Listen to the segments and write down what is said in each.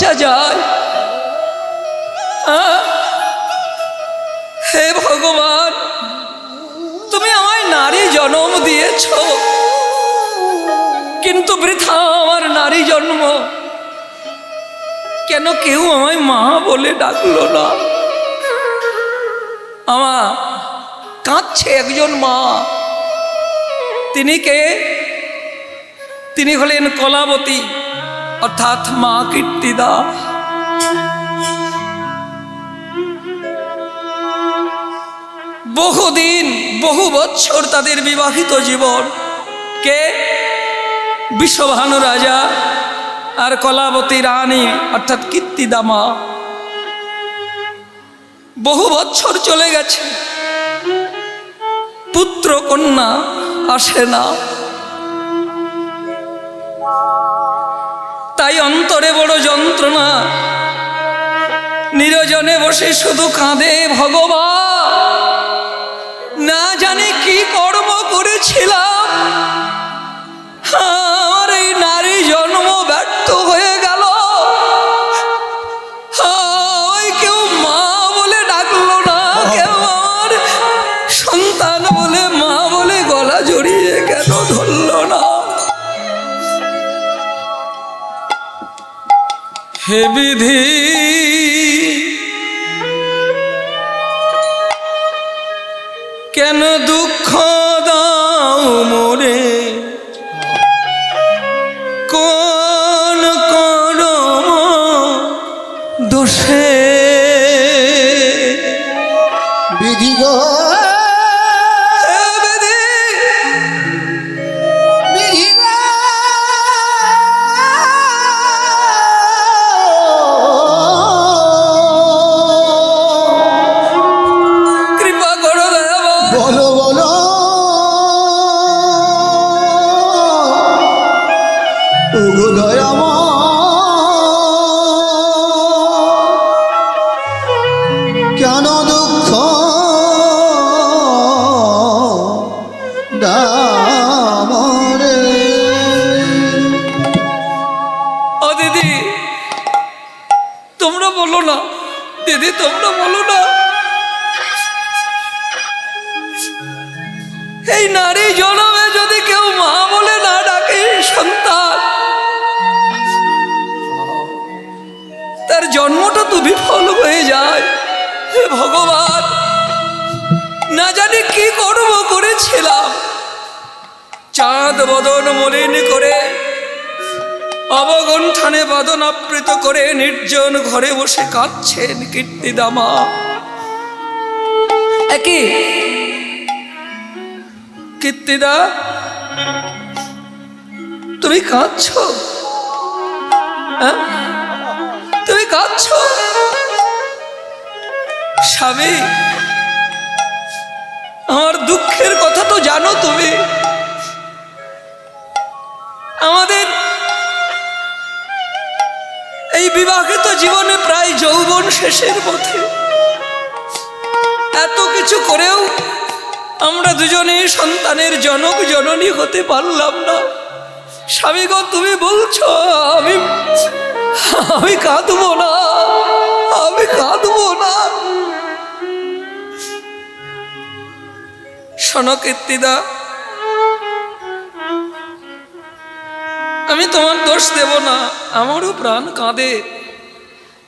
বাঁচা যায়। হে ভগবান, তুমি আমায় নারী জন্ম দিয়েছ। কিন্তু বৃথা আমার নারী জন্ম। কেন কেউ আমায় মা বলে ডাকলো না? আমার কাঁদছে একজন মা। তিনি কে? তিনি হলেন কলাবতী। অর্থাৎ মা কীর্তিদা। বহুদিন, বহু বৎসর তাদের বিবাহিত জীবন। কে? বিশ্বভানু রাজা আর কলাবতী রানী, অর্থাৎ কীর্তিদামা বহু বৎসর চলে গেছে। পুত্র কন্যা আসে না। তাই অন্তরে বড় যন্ত্রণা। নিরজনে বসে শুধু কাঁদে ভগবান। না জানি কি কর্ম করেছিলাম। আমার এই নারী জন্ম ব্যর্থ হে বিধি। কেন দুঃখ দাও মোরে? কোন করম দোষে? বিধি গো। বদন মলিন করে অবগণ্ঠানে বাদন আবৃত করে নির্জন ঘরে বসে কাঁদছেন কীর্তিদামা একই কীর্তিদা তুমি কাঁদছ? হ্যাঁ? তুমি কাঁদছ? স্বামী, আমার দুঃখের কথা তো জানো তুমি। আমাদের এই বিবাহিত জীবনে প্রায় যৌবন শেষের পথে। এত কিছু করেও আমরা দুজনেই সন্তানের জনক, জননী হতে পারলাম না। স্বামী গো, তুমি বলছো, আমি আমি কাঁদবো না, আমি কাঁদবো না। সনকীর্তিদা আমি তোমার দোষ দেব না, আমারও প্রাণ কাঁদে।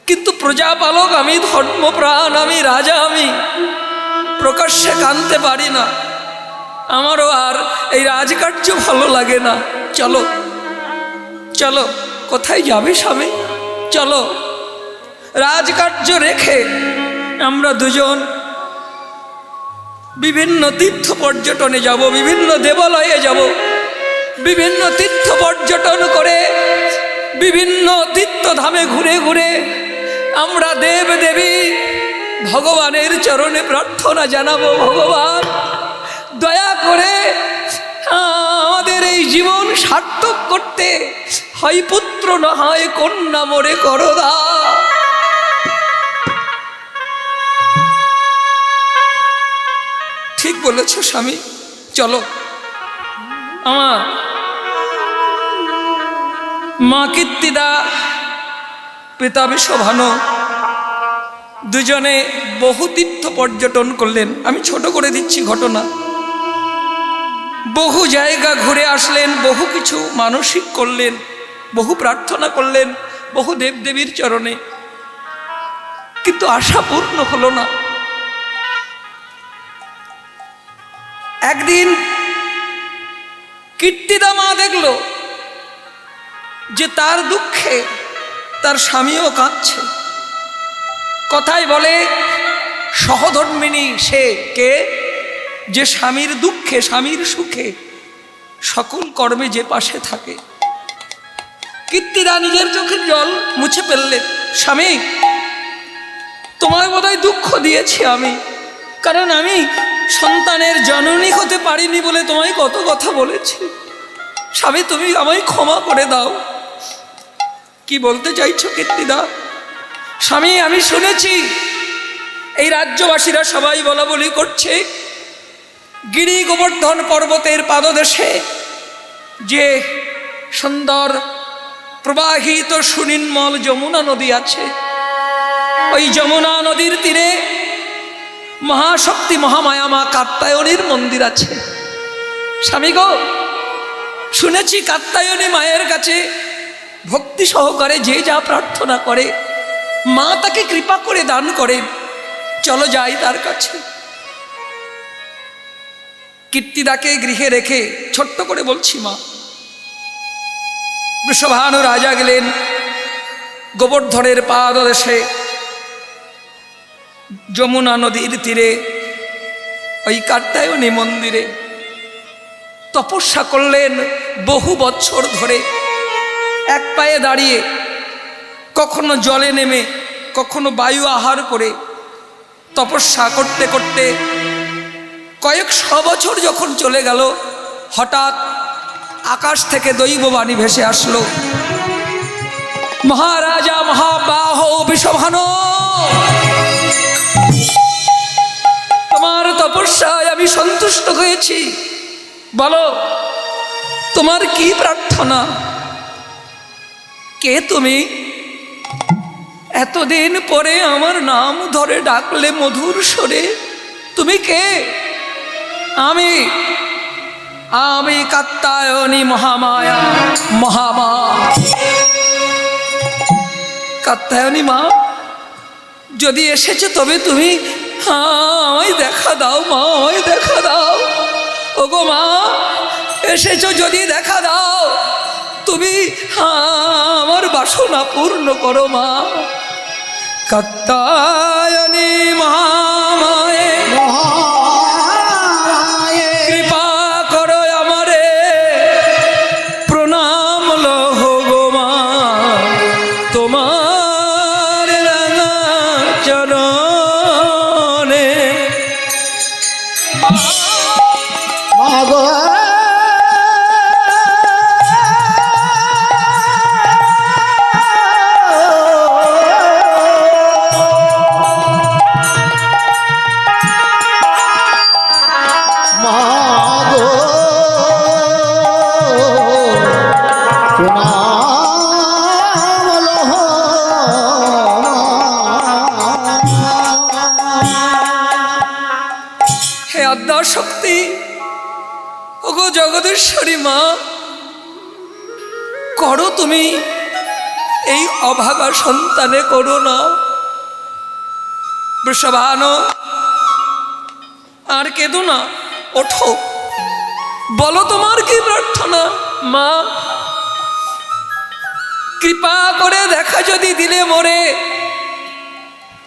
কিন্তু প্রজাপালক আমি, ধর্মপ্রাণ আমি, রাজা আমি, প্রকাশ্যে কাঁদতে পারি না। আমারও আর এই রাজকার্য ভালো লাগে না। চলো চলো, কোথায় যাবে স্বামী? চলো, রাজকার্য রেখে আমরা দুজন বিভিন্ন তীর্থ পর্যটনে যাব, বিভিন্ন দেবালয়ে যাব। বিভিন্ন তীর্থ পর্যটন করে, বিভিন্ন তীর্থধামে ঘুরে ঘুরে আমরা দেব দেবী ভগবানের চরণে প্রার্থনা জানাব, ভগবান, দয়া করে আমাদের এই জীবন সার্থক করতে, হয় পুত্র না হয় কন্যা মোরে করদা ঠিক বলেছ স্বামী, চলো। আমার মা কীর্তিদা, পিতা বিশ্বভানু, দুজনে বহু তীর্থ পর্যটন করলেন। আমি ছোট করে দিচ্ছি ঘটনা। বহু জায়গা ঘুরে আসলেন, বহু কিছু মানসিক করলেন, বহু প্রার্থনা করলেন, বহু দেবদেবীর চরণে। কিন্তু আশা পূর্ণ হলো না। একদিন কীর্তিদা মা দেখল যে তার দুঃখে তার স্বামীও কাঁদছে। কথায় বলে, সহধর্মিনী সে কে যে স্বামীর দুঃখে, স্বামীর সুখে সকল কর্মে যে পাশে থাকে? কীর্তিদা নিজের চোখের জল মুছে ফেললেন স্বামী, তোমায় বোধহয় দুঃখ দিয়েছি আমি, কারণ আমি সন্তানের জননী হতে পারিনি বলে তোমায় কত কথা বলেছি। স্বামী, তুমি আমায় ক্ষমা করে দাও। কি বলতে চাইছো, কীর্তিদা? স্বামী, আমি শুনেছি, এই রাজ্যবাসীরা সবাই বলা বলি করছে, গিরি গোবর্ধন পর্বতের পাদদেশে যে সুন্দর প্রবাহিত সুনির্মল যমুনা নদী আছে, ওই যমুনা নদীর তীরে মহাশক্তি মহামায়া, মা কাত্তায়নীর মন্দির আছে। স্বামী গো, শুনেছি কাত্তায়নী মায়ের কাছে ভক্তি সহকারে যে যা প্রার্থনা করে, মা তাকে কৃপা করে দান করে। চলো যাই তার কাছে। কীর্তিদাকে গৃহে রেখে ছোট্ট করে বলছি, মা, বৃষভানু রাজা গেলেন গোবর্ধনের পাদদেশে। যমুনা নদীর তীরে, ওই কাত্তায়নী মন্দিরে তপস্যা করলেন বহু বছর ধরে। এক পায়ে দাঁড়িয়ে কখনো জলে নেমে, কখনো বায়ু আহার করে তপস্যা করতে করতে কয়েক শ বছর যখন চলে গেল, হঠাৎ আকাশ থেকে দৈববাণী ভেসে আসলো। মহারাজা মহাবাহ বিষভানু সন্তুষ্ট হয়েছি বলো, তোমার কি প্রার্থনা? কে তুমি? এতদিন পরে আমার নাম ধরে ডাকলে মধুর স্বরে, তুমি কে? আমি আমি কাত্তায়নী মহামায়া, মহামা। কাত্তায়নী মা, যদি এসেছ তবে তুমি আমায় দেখা দাও মা আমায় দেখা দাও। ওগো মা, এসেছ যদি দেখা দাও, তুমি আমার বাসনা পূর্ণ করো মা। কাত্তায়নী মহামায়ে তুমি এই অভাগা সন্তানে করো না। বৃষভানো, আর কেঁদো না, ওঠো। বলো তোমার কি প্রার্থনা, মা? কৃপা করে দেখা যদি দিলে মরে।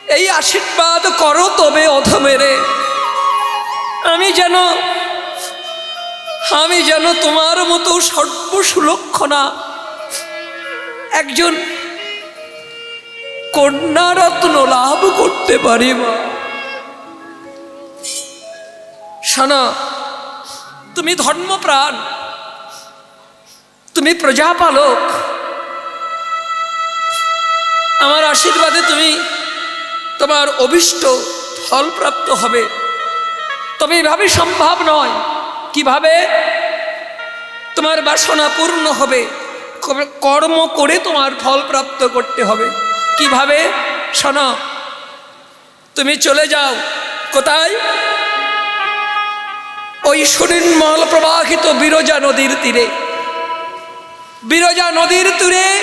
এই আশীর্বাদ করো তবে অধমেরে। আমি যেন আমি যেন তোমার মতো সর্বসুলক্ষণা একজন কন্যারত্ন লাভ করতে পারি মা। শোনো, তুমি ধর্মপ্রাণ, তুমি প্রজাপালক। আমার আশীর্বাদে তুমি তোমার অভিষ্ট ফলপ্রাপ্ত হবে। তবে এভাবে সম্ভব নয়। কীভাবে? তোমার বাসনা পূর্ণ হবে। কর্ম করে তোমার ফল প্রাপ্ত করতে হবে। কীভাবে? শোনো, তুমি চলে যাও। কোথায়? ওই সুনির্মল প্রবাহিত বিরজা নদীর তীরে। বিরজা নদীর তীরে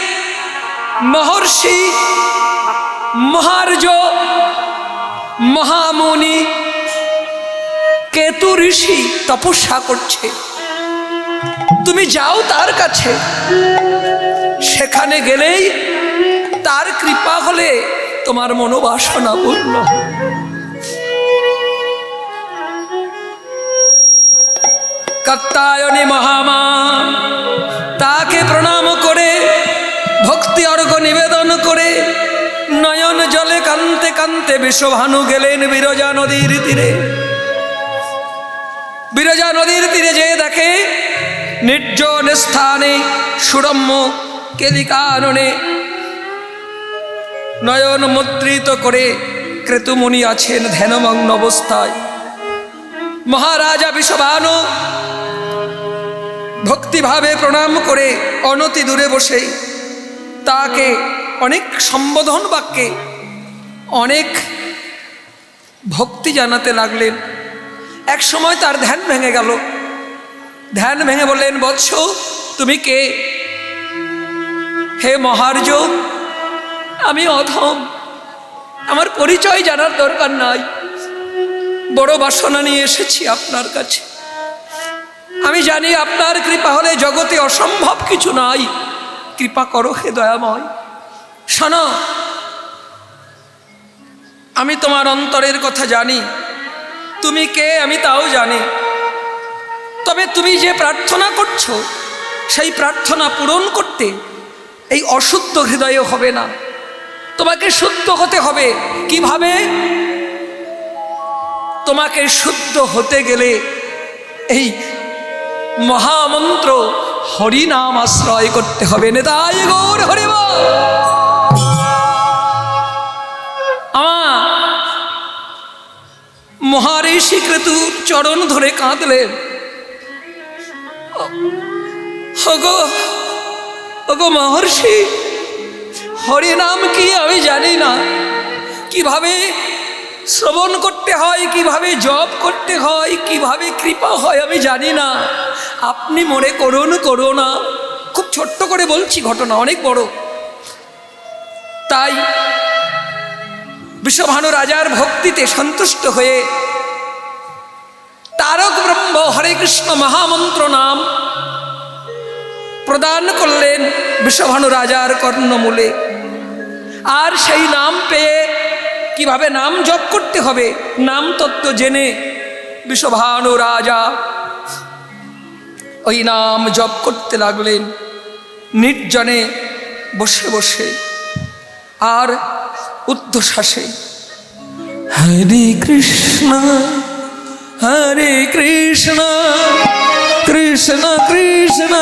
মহর্ষি মহার্য মহামুনি কেতু ঋষি তপস্যা করছে। তুমি যাও তার কাছে সেখানে গেলেই তার কৃপা হলে তোমার মনোবাসনা পূর্ণ। কাত্তায়নী মহামা, তাকে প্রণাম করে, ভক্তি অর্ঘ নিবেদন করে, নয়ন জলে কান্তে কান্তে বিশ্বভানু গেলেন বিরজা নদীর তীরে বিরজা নদীর তীরে যেয়ে দেখে নির্জন স্থানে সুরম্য কেলিকাননে নয়ন মুদ্রিত করে ক্রেতুমণি আছেন ধ্যানমগ্ন অবস্থায়। মহারাজা বিশ্বভানু ভক্তিভাবে প্রণাম করে অনতি দূরে বসে তাকে অনেক সম্বোধন বাক্যে, অনেক ভক্তি জানাতে লাগলেন। এক সময় তার ধ্যান ভেঙে গেল। ধ্যান ভেঙে বললেন, বৎস, তুমি কে? হে মহার্য, আমি অধম। আমার পরিচয় জানার দরকার নাই। বড় বাসনা নিয়ে এসেছি আপনার কাছে। আমি জানি আপনার কৃপা হলে জগতে অসম্ভব কিছু নাই। কৃপা করো হে দয়াময়। শোনো, আমি তোমার অন্তরের কথা জানি। তুমি কে আমি তাও জানি। তবে তুমি যে প্রার্থনা করছ, সেই প্রার্থনা পূরণ করতে এই অশুদ্ধ হৃদয়ে হবে না। তোমাকে শুদ্ধ হতে হবে। কীভাবে? তোমাকে শুদ্ধ হতে গেলে এই মহামন্ত্র হরিনাম আশ্রয় করতে হবে। নেতাই গৌর হরিব আমার মহারিষি চরণ ধরে কাঁদলেন। হগো ওগো মহর্ষি হরিনাম কি আমি জানি না। কীভাবে শ্রবণ করতে হয়, কীভাবে জপ করতে হয়, কীভাবে কৃপা হয় আমি জানি না। আপনি মনে করুন, করো না। খুব ছোট্ট করে বলছি ঘটনা, অনেক বড়। তাই বিশ্বভানু রাজার ভক্তিতে সন্তুষ্ট হয়ে তারক ব্রহ্ম, হরে কৃষ্ণ, মহামন্ত্র নাম। প্রদান করলেন বিশ্বভানু রাজার কর্ণমূলে। আর সেই নাম পেয়ে কীভাবে নাম জপ করতে হবে, নাম তত্ত্ব জেনে বিশ্বভানু রাজা ওই নাম জপ করতে লাগলেন। নির্জনে বসে বসে আর উদ্ধশ্বাসে, হরে কৃষ্ণ হরে কৃষ্ণ কৃষ্ণ কৃষ্ণ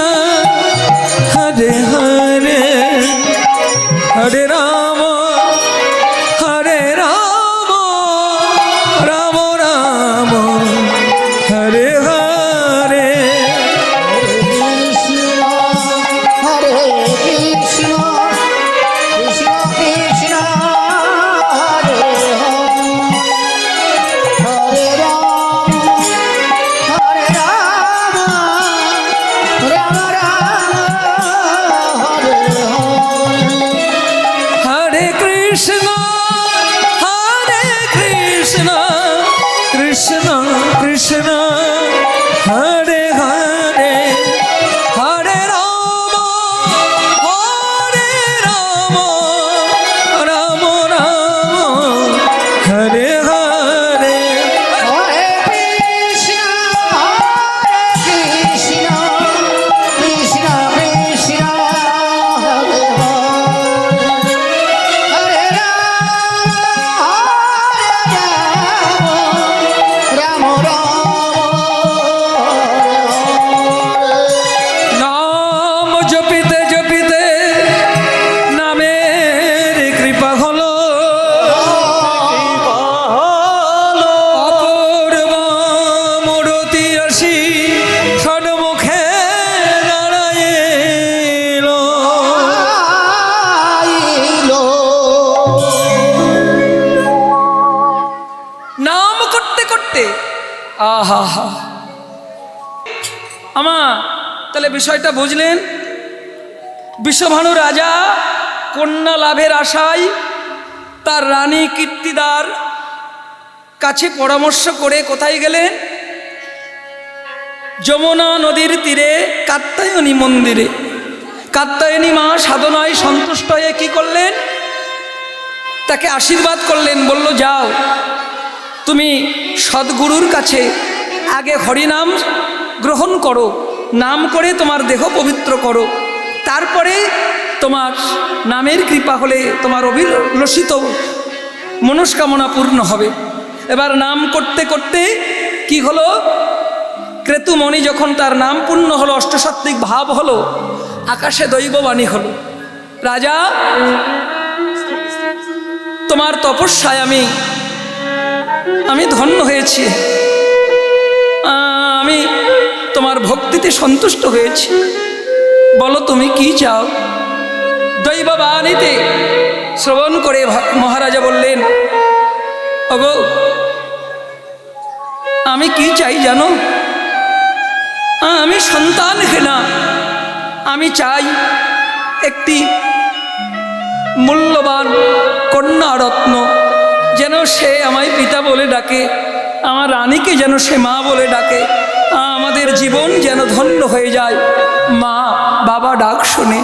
বিষয়টা বুঝলেন? বিশ্বভানু রাজা কন্যা লাভের আশায় তার রানী কীর্তিদার কাছে পরামর্শ করে কোথায় গেলেন? যমুনা নদীর তীরে কাত্তায়নী মন্দিরে। কাত্তায়নী মা সাধনায় সন্তুষ্ট হয়ে কি করলেন? তাকে আশীর্বাদ করলেন, বলল, যাও, তুমি সদ্গুরুর কাছে আগে হরিনাম গ্রহণ করো। নাম করে তোমার দেহ পবিত্র করো। তারপরে তোমার নামের কৃপা হলে তোমার অভিলষিত মনস্কামনা পূর্ণ হবে। এবার নাম করতে করতে কি হলো? ক্রেতুমণি যখন তার নাম পূর্ণ হলো, অষ্টসাত্ত্বিক ভাব হলো, আকাশে দৈববাণী হলো, রাজা, তোমার তপস্যায় আমি আমি ধন্য হয়েছি। ভক্তিতে সন্তুষ্ট হয়েছি। বলো তুমি কি চাও? দৈববাণীতে শ্রবণ করে মহারাজা বললেন, ওগো, আমি কি চাই জানো? আমি সন্তান হেনা আমি চাই একটি মূল্যবান কন্যা রত্ন, যেন সে আমায় পিতা বলে ডাকে, আমার রানীকে যেন সে মা বলে ডাকে। আমাদের জীবন যেন ধন্য হয়ে যায়। মা, বাবা ডাক শুনে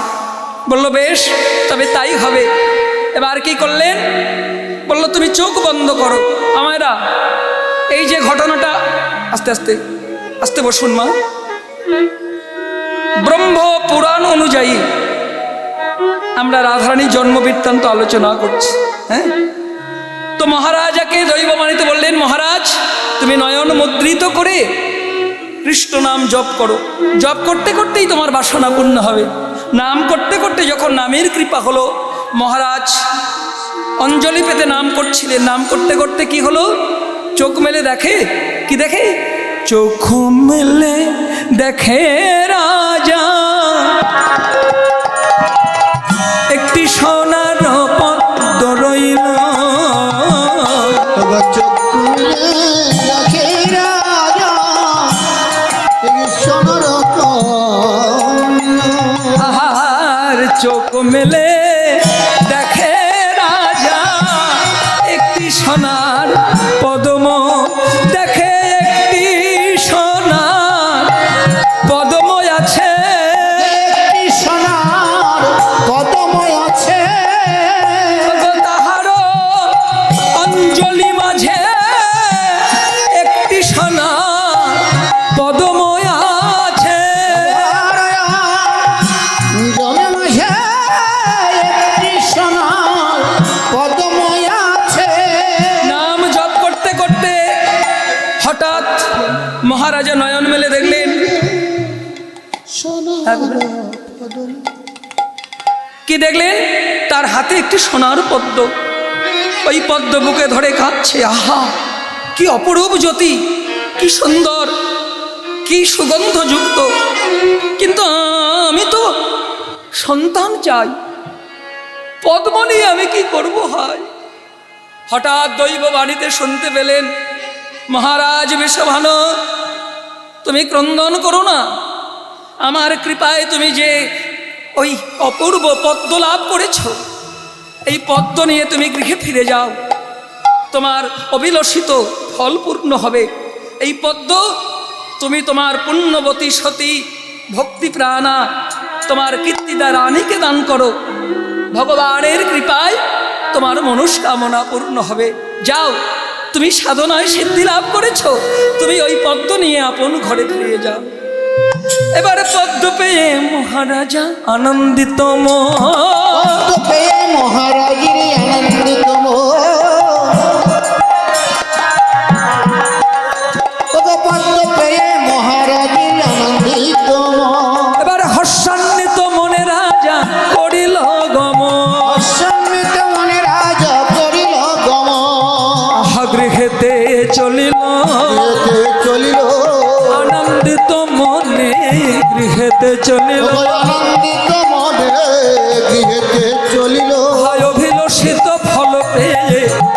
বলল, বেশ, তবে তাই হবে। এবার কি করলেন? বলল, তুমি চোখ বন্ধ করো। আমায়রা, এই যে ঘটনাটা, আস্তে আস্তে আস্তে বসুন মা। ব্রহ্ম পুরাণ অনুযায়ী আমরা রাধারানীর জন্ম বৃত্তান্ত আলোচনা করছি হ্যাঁ? তো মহারাজাকে দৈবমানিতে বললেন, মহারাজ, তুমি নয়ন মুদ্রিত করে কৃষ্ণ নাম জপ করো। জপ করতে করতেই তোমার বাসনা পূর্ণ হবে। নাম করতে করতে যখন নামের কৃপা হলো, মহারাজ অঞ্জলি পেতে নাম করছিলেন। নাম করতে করতে কি হলো? চোখ মেলে দেখে? কি দেখে? চোখ মেলে দেখে রাজা। একটি সোনার চোখ মেলে কি দেখলেন? তার হাতে একটি সোনার পদ্ম। ওই পদ্ম বুকে ধরে কাঁদছে আহা! কি অপরূপ জ্যোতি! কি সুন্দর! কি সুগন্ধযুক্ত! কিন্তু আমি তো সন্তান চাই। পদ্ম নিয়ে আমি কি করব হয়? হঠাৎ দৈব বাণীতে শুনতে পেলেন, মহারাজ বিশ্বভানু তুমি ক্রন্দন করো না। আমার কৃপায় তুমি যে ওই অপূর্ব পদ্ম লাভ করেছ, এই পদ্ম নিয়ে তুমি গৃহে ফিরে যাও। তোমার অবিলসিত ফল পূর্ণ হবে। এই পদ্ম তুমি তোমার পুণ্যবতী সতী ভক্তি প্রাণা তোমার কীর্তিদা রানীকে দান করো। ভগবানের কৃপায় তোমার মনস্কামনা পূর্ণ হবে। যাও, তুমি সাধনায় সিদ্ধি লাভ করেছ। তুমি ওই পদ্ম নিয়ে আপন ঘরে ফিরে যাও। এবারে পদ্ম পেয়ে মহারাজা আনন্দিত মন।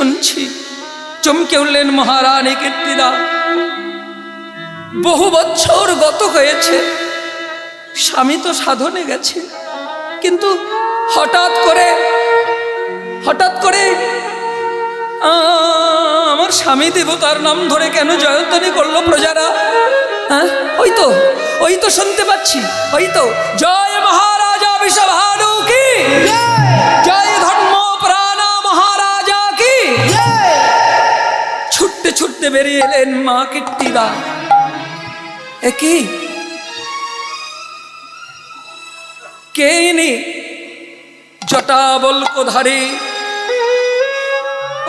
অন্তর চমকে উঠলেন মহারানী কীর্তিদা। বহু বছর গত হয়েছে, স্বামী তো সাধনে গেছে, কিন্তু হঠাৎ করে হঠাৎ করে, আমার স্বামী দেবতার নাম ধরে কেন জয়ন্তনী করল প্রজারা? হ্যাঁ ওই তো ওই তো শুনতে পাচ্ছি, ওই তো। জয় মহারাজা বিষভানু কি? ছুটতে ছুটতে বেরিয়ে এলেন মা কীর্তিদা। এ কি? কে ইনি? জটাবল্কধারী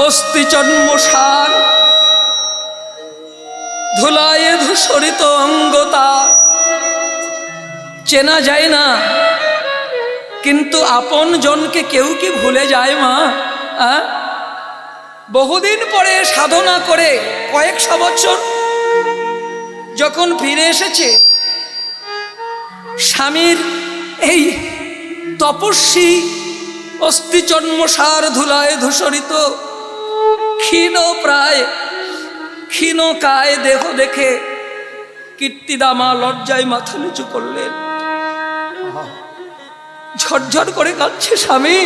অস্থি জন্মসার ধুলায়ে ধূসরিত অঙ্গতা। চেনা যায় না, কিন্তু আপন জনকে কেউ কি ভুলে যায় মা? আ? বহুদিন পরে সাধনা করে কয়েকশো বছর। যখন ফিরে এসেছে, স্বামীর এই তপস্বী অস্থি জন্মসার ধুলায় ধূসরিত, ক্ষীণ প্রায়, ক্ষীণ কায় দেহ দেখে কীর্তিদামা লজ্জায় মাথা নিচু করলেন। ঝরঝর করে কাঁদছে স্বামী।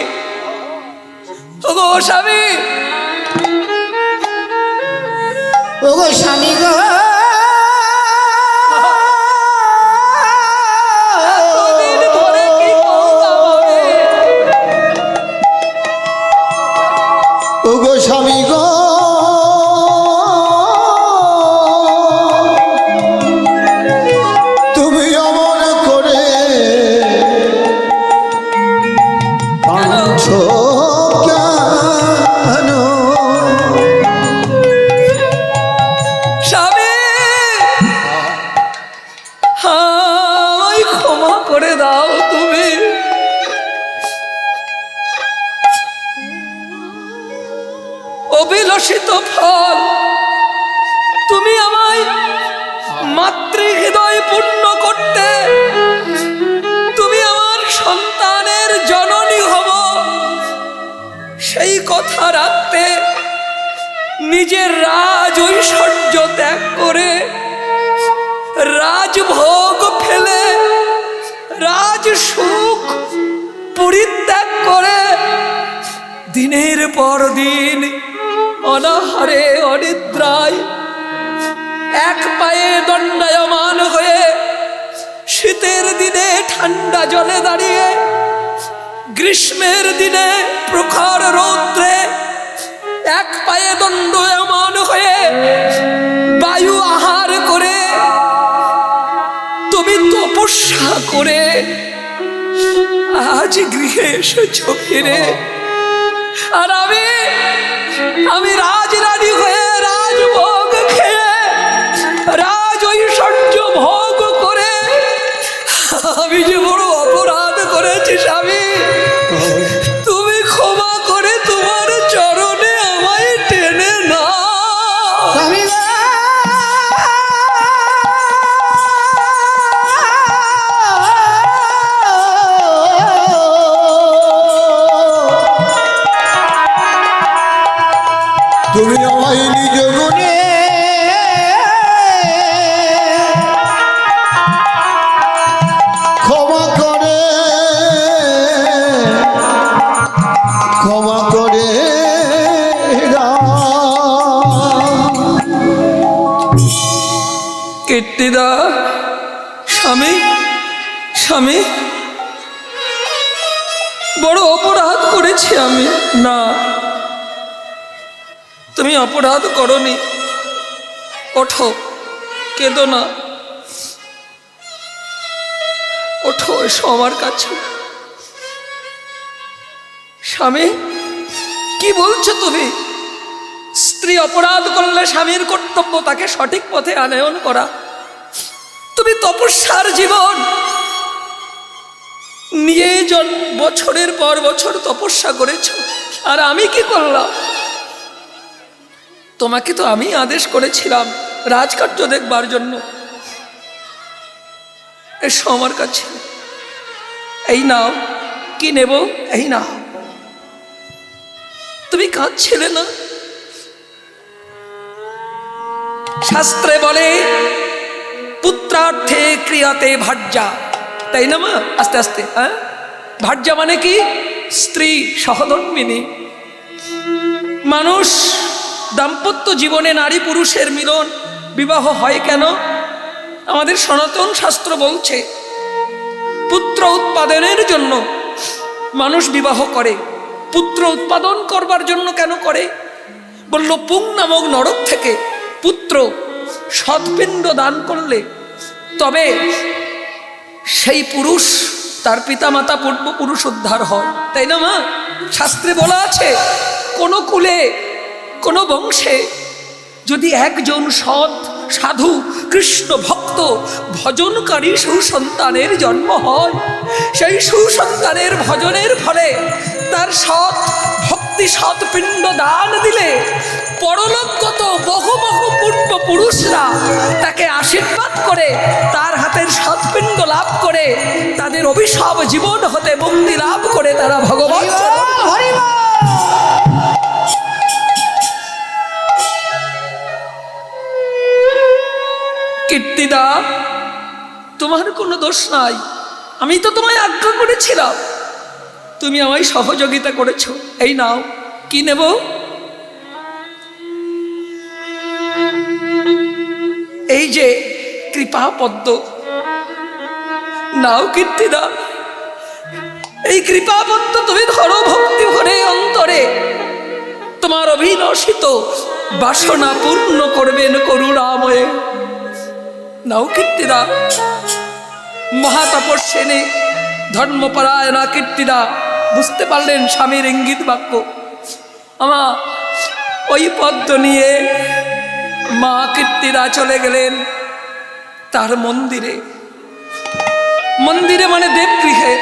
ওগো স্বামী! ওগো স্বামী গো? ওগো স্বামী গো সুখ পরিত্যাগ করে, দিনের পর দিন অনাহারে, অনিদ্রায় এক পায়ে দণ্ডায়মান হয়ে, শীতের দিনে ঠান্ডা জলে দাঁড়িয়ে, গ্রীষ্মের দিনে প্রখর রৌদ্রে এক পায়ে দণ্ডায়মান হয়ে বায়ু আহার করে আজ গৃহে এসেছ ফিরে। আর আমি আমি রাজ রানী হয়ে রাজভোগ খেয়ে, রাজ ঐশ্বর্য ভোগ করে, আমি যে বড় অপরাধ করেছি স্বামী কীর্তিদা স্বামী স্বামী, বড় অপরাধ করেছি আমি। না, তুমি অপরাধ করনি। ওঠো, কেঁদো না। ওঠো, এসো আমার কাছে। স্বামী, কি বলছো তুমি? স্ত্রী অপরাধ করলে স্বামীর কর্তব্য তাকে সঠিক পথে আনয়ন করা। তুমি তপস্যার জীবন। নিয়ে জন বছরের পর বছর তপস্যা করেছ। আর আমি কি করলাম? তোমাকে তো আমি আদেশ করেছিলাম রাজকার্য দেখবার জন্য। এসো আমার কাছে। এই নাও, কি নেব? এই নাও। তুমি কাঁদছিলে না? শাস্ত্রে বলে পুত্রার্থে ক্রিয়াতে ভার্যা। তাই না মা? আস্তে আস্তে হ্যাঁ ভার্যা মানে কি? স্ত্রী সহধর্মিনী। মানুষ দাম্পত্য জীবনে নারী পুরুষের মিলন, বিবাহ হয় কেন? আমাদের সনাতন শাস্ত্র বলছে, পুত্র উৎপাদনের জন্য মানুষ বিবাহ করে। পুত্র উৎপাদন করবার জন্য কেন করে? বলল, পুং নামক নরক থেকে পুত্র সৎপিণ্ড দান করলে তবে সেই পুরুষ তার পিতামাতা পূর্বপুরুষ উদ্ধার হয়। তাই না মা? শাস্ত্রে বলা আছে, কোনো কুলে, কোনো বংশে যদি একজন সৎ সাধু কৃষ্ণ ভক্ত ভজনকারী সুসন্তানের জন্ম হয়, সেই সুসন্তানের ভজনের ফলে তার সৎ ভক্তি সৎ পিণ্ড দান দিলে পরলোকগত বহু বহু পূর্ব পুরুষরা তাকে আশীর্বাদ করে তার হাতের সৎপিণ্ড লাভ করে তাদের অভিশাপ জীবন হতে মুক্তি লাভ করে তারা ভগবান কীর্তিদা তোমার কোনো দোষ নাই। আমি তো তোমায় আজ্ঞা করেছিলাম। তুমি আমায় সহযোগিতা করেছ। এই নাও কি নেব? এই যে কৃপা পদ্ম। নাও কীর্তিদা এই কৃপা পদ্ম তুমি ধরো ভক্তি ভরে অন্তরে। তোমার অভিনশিত বাসনা পূর্ণ করবেন করুণাময়ে। নাও কীর্তিদা মহাতপস্বিনী ধর্মপরায়ণা কীর্তিদা বুঝতে পারলেন স্বামীর ইঙ্গিত বাক্য। আমা, ওই পদ্ম নিয়ে মা কীর্তিদা চলে গেলেন তার মন্দিরে। মন্দিরে মানে দেবগৃহে।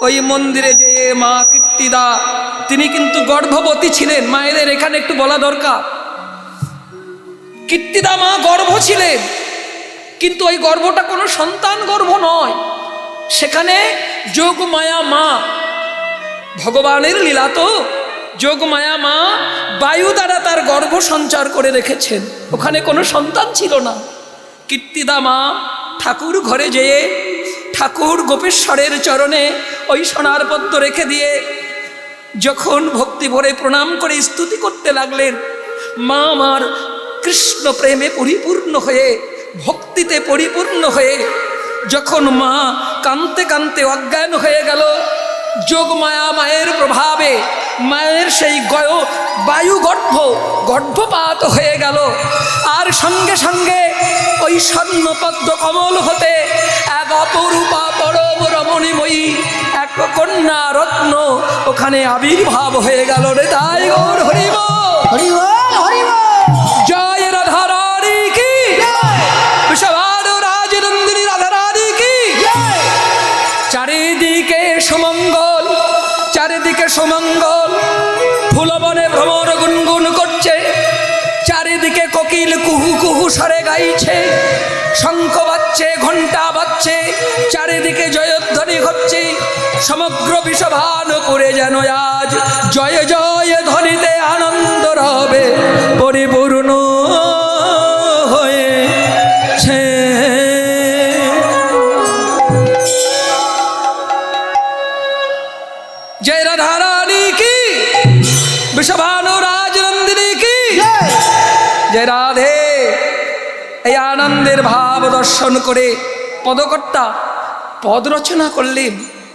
ওই মন্দিরে যে মা কীর্তিদা, তিনি কিন্তু গর্ভবতী ছিলেন। মায়েদের এখানে একটু বলা দরকার। কীর্তিদা মা গর্ভ ছিলেন, কিন্তু ওই গর্ভটা কোনো সন্তান গর্ভ নয়। সেখানে যোগমায়া মা, ভগবানের লীলা তো। যোগমায়া মা বায়ু দ্বারা তার গর্ভ সঞ্চার করে রেখেছেন। ওখানে কোনো সন্তান ছিল না। কীর্তিদা মা ঠাকুর ঘরে যেয়ে ঠাকুর গোপেশ্বরের চরণে ওই সোনার পদ্ম রেখে দিয়ে যখন ভক্তি ভরে প্রণাম করে স্তুতি করতে লাগলেন, মা আমার কৃষ্ণ প্রেমে পরিপূর্ণ হয়ে, ভক্তিতে পরিপূর্ণ হয়ে, যখন মা কানতে কানতে অজ্ঞান হয়ে গেল যোগমায়া মায়ের প্রভাবে, মায়ের সেই গয়, বায়ু গর্ভ, গর্ভপাত হয়ে গেল। আর সঙ্গে সঙ্গে ওই স্বর্ণপদ্ম কমল হতে এক অপরূপা পরম রমণীময়ী, এক কন্যা রত্ন ওখানে আবির্ভাব হয়ে গেল রে তাই গৌর সুমঙ্গল। ফুলবনে ভ্রমর গুনগুন করছে। চারিদিকে কোকিল কুহু কুহু সরে গাইছে। শঙ্খ বাজছে, ঘণ্টা বাজছে। চারিদিকে জয়ধ্বনি হচ্ছে। সমগ্র বিশ্বভানুপুরে যেন আজ জয় জয় ধ্বনিতে আনন্দ রবে। পরিপূর্ণ আনন্দের ভাব দর্শন করে পদকর্তা পদ রচনা করলেন।